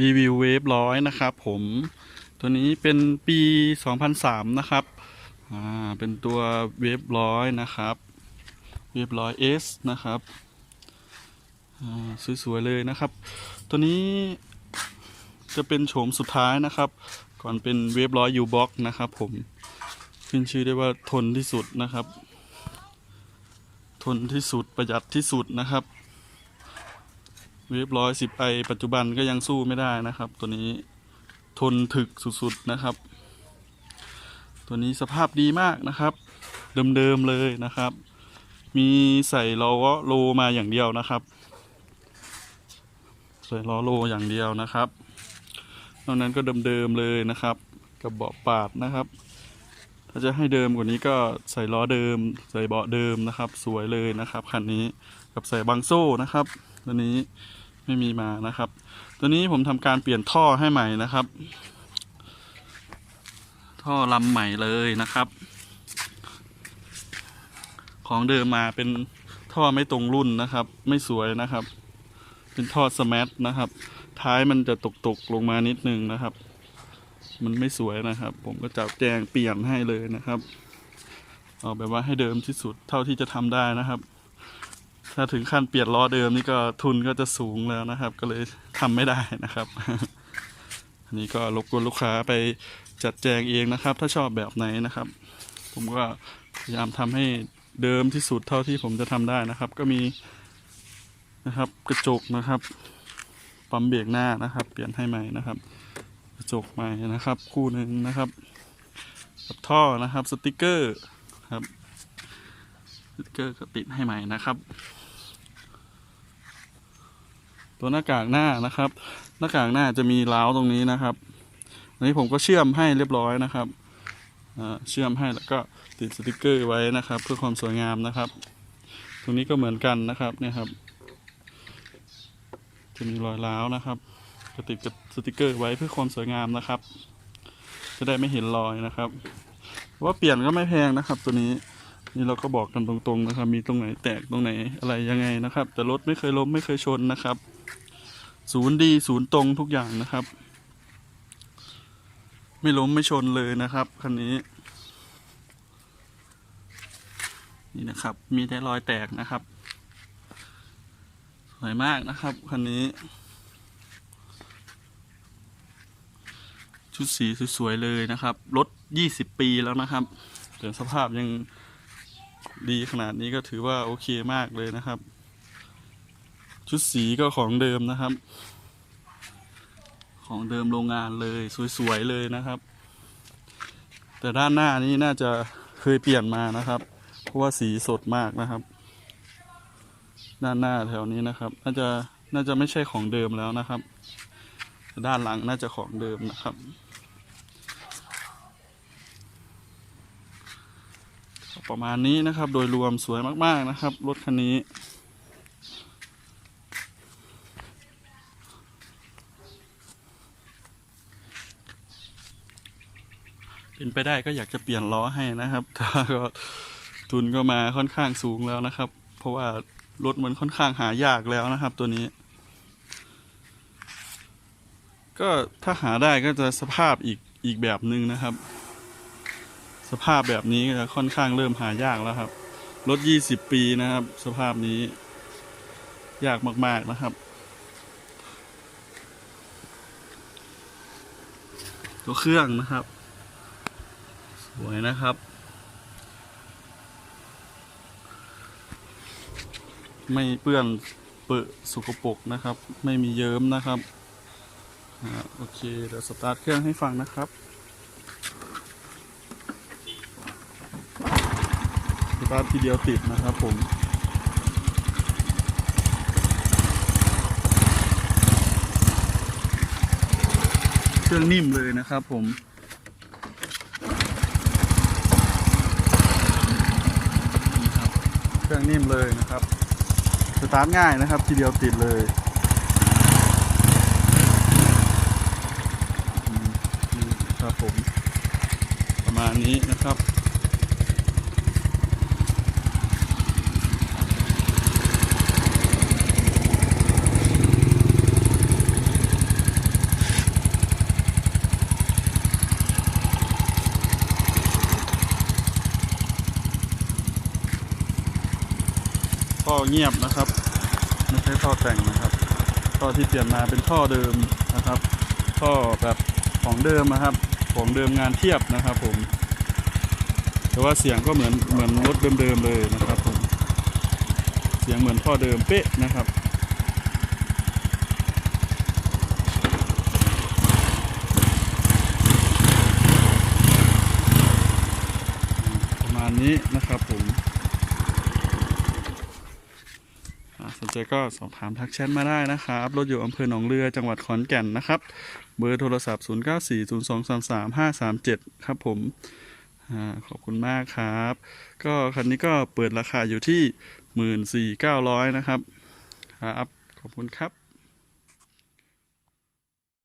รีวิวเวฟร้อยนะครับผมตัวนี้เป็นปี 2003 นะครับ อ่า เป็นตัวเวฟร้อยนะครับ เวฟร้อยเอสนะครับ อ่า สวยๆเลยนะครับ ตัวนี้จะเป็นโฉมสุดท้ายนะครับ ก่อนเป็นเวฟร้อยยูบ็อกนะครับผม ขึ้นชื่อได้ว่าทนที่สุดนะครับ ทนที่สุดประหยัดที่สุดนะครับ เวฟร้อยสิบไอปัจจุบันก็ยังสู้ไม่ได้นะครับ ตัวนี้ทนถึกสุดๆนะครับ ตัวนี้สภาพดีมากนะครับ เดิมๆเลยนะครับ มีใส่ล้อโลมาอย่างเดียวนะครับ ใส่ล้อโลอย่างเดียวนะครับนอกนั้นก็เดิมๆเลยนะครับกับเบาะปาดนะครับ ถ้าจะให้เดิมกว่านี้ก็ใส่ล้อเดิม ใส่เบาะเดิมนะครับ สวยเลยนะครับคันนี้ กับใส่บังโซ่นะครับ ตัวนี้ไม่มีมานะครับ ตัวนี้ผมทำการเปลี่ยนท่อให้ใหม่นะครับ ท่อลำใหม่เลยนะครับ ของเดิมมาเป็นท่อไม่ตรงรุ่นนะครับ ไม่สวยนะครับ เป็นท่อสมัทนะครับ ท้ายมันจะตกตกลงมานิดนึงนะครับ มันไม่สวยนะครับ ผมก็จับแจงเปลี่ยนให้เลยนะครับ เอาแบบว่าให้เดิมที่สุดเท่าที่จะทำได้นะครับ ถ้าถึงขั้นเปลี่ยนล้อเดิมนี่ก็ทุนก็จะสูงแล้วนะครับ ก็เลยทำไม่ได้นะครับอันนี้ก็รบกวนลูกค้าไปจัดแจงเองนะครับ ถ้าชอบแบบไหนนะครับ ผมก็พยายามทำให้เดิมที่สุดเท่าที่ผมจะทำได้นะครับ ก็มีนะครับกระจกนะครับปั๊มเบรกหน้านะครับ เปลี่ยนให้ใหม่นะครับ กระจกใหม่นะครับ คู่หนึ่งนะครับกับท่อนะครับสติกเกอร์ครับสติกเกอร์ก็ติดให้ใหม่นะครับ ตัวหน้ากากหน้านะครับ หน้ากากหน้าจะมีล้าวตรงนี้นะครับอันนี้ผมก็เชื่อมให้เรียบร้อยนะครับเชื่อมให้แล้วก็ติดสติกเกอร์ไว้นะครับ เพื่อความสวยงามนะครับ ตรงนี้ก็เหมือนกันนะครับเนี่ยครับ จะมีรอยร้าวนะครับจะติดกับสติกเกอร์ไว้เพื่อความสวยงามนะครับ จะได้ไม่เห็นรอยนะครับ ว่าเปลี่ยนก็ไม่แพงนะครับ ตัวนี้นี่เราก็บอกกันตรงๆนะครับ มีตรงไหนแตกตรงไหนอะไรยังไงนะครับ แต่รถไม่เคยล้มไม่เคยชนนะครับ ศูนย์ดีศูนย์ตรงทุกอย่างนะครับ ไม่ล้มไม่ชนเลยนะครับคันนี้ นี่นะครับ มีแต่รอยแตกนะครับ สวยมากนะครับคันนี้ ชุดสีสวยๆเลยนะครับรถ20ปีแล้วนะครับแต่สภาพยังดีขนาดนี้ก็ถือว่าโอเคมากเลยนะครับ ชุดสีก็ของเดิมนะครับ ของเดิมโรงงานเลยสวยๆเลยนะครับ แต่ด้านหน้านี้น่าจะเคยเปลี่ยนมานะครับ เพราะว่าสีสดมากนะครับ ด้านหน้าแถวนี้นะครับ น่าจะน่าจะไม่ใช่ของเดิมแล้วนะครับ ด้านหลังน่าจะของเดิมนะครับประมาณนี้นะครับ โดยรวมสวยมาก ๆ นะครับ รถคันนี้ เป็นไปได้ก็อยากจะเปลี่ยนล้อให้นะครับแต่ว่าก็ทุนก็มาค่อนข้างสูงแล้วนะครับ เพราะว่ารถมันค่อนข้างหายากแล้วนะครับ ตัวนี้ ก็ถ้าหาได้ก็จะสภาพอีกอีกแบบหนึ่งนะครับ สภาพแบบนี้ก็จะค่อนข้างเริ่มหายากแล้วครับ รถ 20 ปีนะครับ สภาพนี้ ยากมาก ๆนะครับ ตัวเครื่องนะครับ สวยนะครับ ไม่เปื้อนเปื้อะสกปรกนะครับ ไม่มีเยิ้มนะครับอ่าโอเคเดี๋ยวสตาร์ทเครื่องให้ฟังนะครับสตาร์ททีเดียวติดนะครับผมเครื่องนิ่มเลยนะครับผม นี่ครับ เครื่องนิ่มเลยนะครับ สตาร์ทง่ายนะครับ ทีเดียวติดเลยครับผมประมาณนี้นะครับ เงียบนะครับไม่ใช่ท่อแต่งนะครับ ท่อที่เปลี่ยนมาเป็นท่อเดิมนะครับ ท่อแบบของเดิมนะครับของเดิมงานเทียบนะครับผม แต่ว่าเสียงก็เหมือนเหมือนรถเดิมๆเลยนะครับผมเสียงเหมือนท่อเดิมเป๊ะนะครับ ประมาณนี้นะครับผมอ่า สนใจก็สอบถามทักแชทมาได้นะครับ รถอยู่อำเภอหนองเรือจังหวัดขอนแก่นนะครับ เบอร์โทรศัพท์ 0940233537 ครับผมอขอบคุณมากครับ ก็คันนี้ก็เปิดราคาอยู่ที่ 14,900 นะครับครับขอบคุณครับ